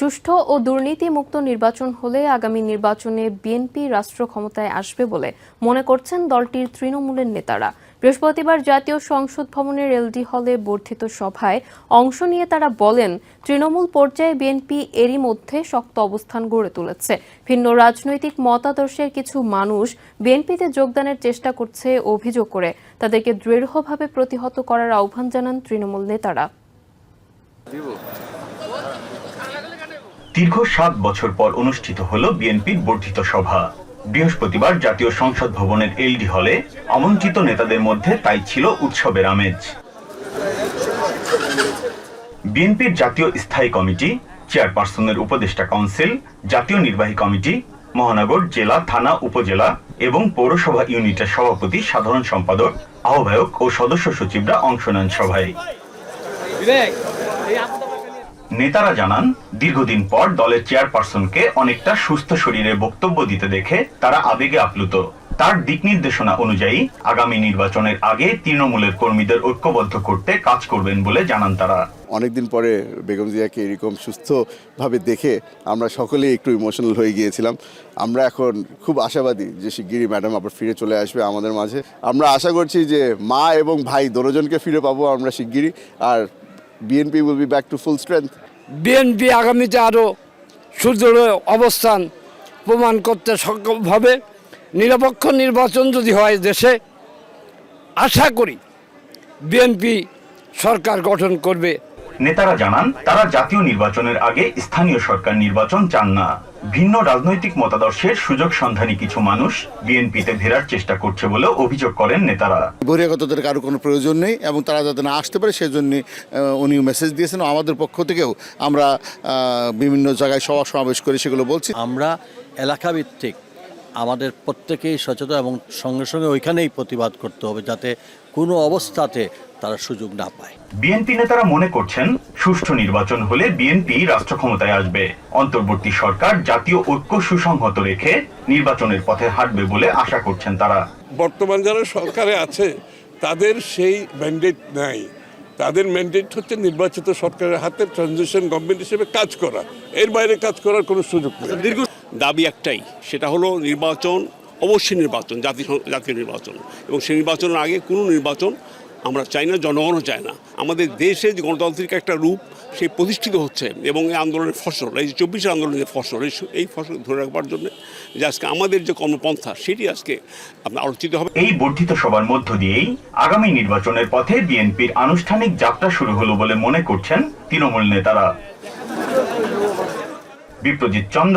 সুষ্ঠু ও দুর্নীতিমুক্ত নির্বাচন হলে আগামী নির্বাচনে বিএনপি রাষ্ট্র ক্ষমতায় আসবে বলে মনে করছেন দলটির তৃণমূলের নেতারা। বৃহস্পতিবার জাতীয় সংসদ ভবনের এলডি হলে বর্ধিত সভায় অংশ নিয়ে তারা বলেন, তৃণমূল পর্যায়ে বিএনপি এরই মধ্যে শক্ত অবস্থান গড়ে তুলেছে। ভিন্ন রাজনৈতিক মতাদর্শের কিছু মানুষ বিএনপিতে যোগদানের চেষ্টা করছে অভিযোগ করে। তাদেরকে দৃঢ়ভাবে প্রতিহত করার আহ্বান জানান তৃণমূল নেতারা। দীর্ঘ সাত বছর পর অনুষ্ঠিত হল বিএনপির বর্ধিত সভা। বৃহস্পতিবার জাতীয় সংসদ ভবনের এলডি হলে আমন্ত্রিত নেতাদের মধ্যে তাই ছিল উৎসবের আমেজ। বিএনপির জাতীয় স্থায়ী কমিটি, চেয়ারপারসনের উপদেষ্টা কাউন্সিল, জাতীয় নির্বাহী কমিটি, মহানগর জেলা, থানা, উপজেলা এবং পৌরসভা ইউনিটের সভাপতি, সাধারণ সম্পাদক, আহ্বায়ক ও সদস্য সচিবরা অংশ নেন সভায়। নেতারা জানান, দীর্ঘদিন পর দলের চেয়ারপারসনকে অনেকটা সুস্থ শরীরে বক্তব্য দিতে দেখে তারা আবেগে আপ্লুত। তার দিক নির্দেশনা অনুযায়ী, আগামী নির্বাচনের আগে তৃণমূলের কর্মীদের ঐক্যবদ্ধ করতে কাজ করবেন বলে জানান তারা। অনেকদিন পরে বেগম জিয়াকে এরকম সুস্থভাবে দেখে আমরা সকলেই একটু ইমোশনাল হয়ে গিয়েছিলাম। আমরা এখন খুব আশাবাদী যে শিগগিরই ম্যাডাম আবার ফিরে চলে আসবে আমাদের মাঝে। আমরা আশা করছি যে মা এবং ভাই দোনোজনকে ফিরে পাবো আমরা শিগগিরই। আর BNP will be back to full strength BNP আগামীতে আরও সুদৃঢ় অবস্থান প্রমাণ করতে সক্ষম হবে। নিরপেক্ষ নির্বাচন যদি হয় দেশে, আশা করি বিএনপি সরকার গঠন করবে। নেতারা জানান তারা জাতীয় নির্বাচনের আগে স্থানীয় সরকার নির্বাচন চান না। ভিন্ন রাজনৈতিক মতাদর্শের সুযোগ সন্ধানী কিছু মানুষ বিএনপিতে ফেরার চেষ্টা করছে বলে অভিযোগ করেন নেতারা। বহিরাগতদের কারও কোনো প্রয়োজন নেই এবং তারা যাতে না আসতে পারে সেজন্য উনি মেসেজ দিয়েছেন। আমাদের পক্ষ থেকেও আমরা বিভিন্ন জায়গায় সভা সমাবেশ করে সেগুলো বলছি। আমরা এলাকাভিত্তিক আমাদের প্রত্যেকেই সচেতন এবং সঙ্গে সঙ্গে ওইখানেই প্রতিবাদ করতে হবে যাতে কোনো অবস্থাতে তারা সুযোগ না পায়। বিএনপি নেতারা মনে করছেন সুষ্ঠু নির্বাচন হলে বিএনপি রাষ্ট্র ক্ষমতায় আসবে। অন্তর্বর্তী সরকার জাতীয় ঐক্য সুসংহত রেখে নির্বাচনের পথে হাঁটবে বলে আশা করছেন তারা। বর্তমান যারা সরকারে আছে তাদের সেই ম্যান্ডেট নাই। তাদের ম্যান্ডেট হচ্ছে নির্বাচিত সরকারের হাতে ট্রানজিশন গভর্নমেন্ট হিসেবে কাজ করা। এর বাইরে কাজ করার কোনো সুযোগ নেই। দাবি একটাই, সেটা হলো নির্বাচন, অবশ্যই নির্বাচন, জাতি জাতীয় নির্বাচন। এবং সেই নির্বাচনের আগে কোনো নির্বাচন আমরা চাই না, জনগণও চায় না। আমাদের দেশে যে গণতান্ত্রিক একটা রূপ সেই প্রতিষ্ঠিত হচ্ছে এবং এই আন্দোলনের ফসল, এই যে চব্বিশের আন্দোলনের ফসল, এই ফসল ধরে রাখবার জন্য যে আজকে আমাদের যে কর্মপন্থা, সেটি আজকে আপনার আলোচিত হবে। এই বর্ধিত সভার মধ্য দিয়েই আগামী নির্বাচনের পথে বিএনপির আনুষ্ঠানিক যাত্রা শুরু হলো বলে মনে করছেন তৃণমূল নেতারা। Biprajit Chanda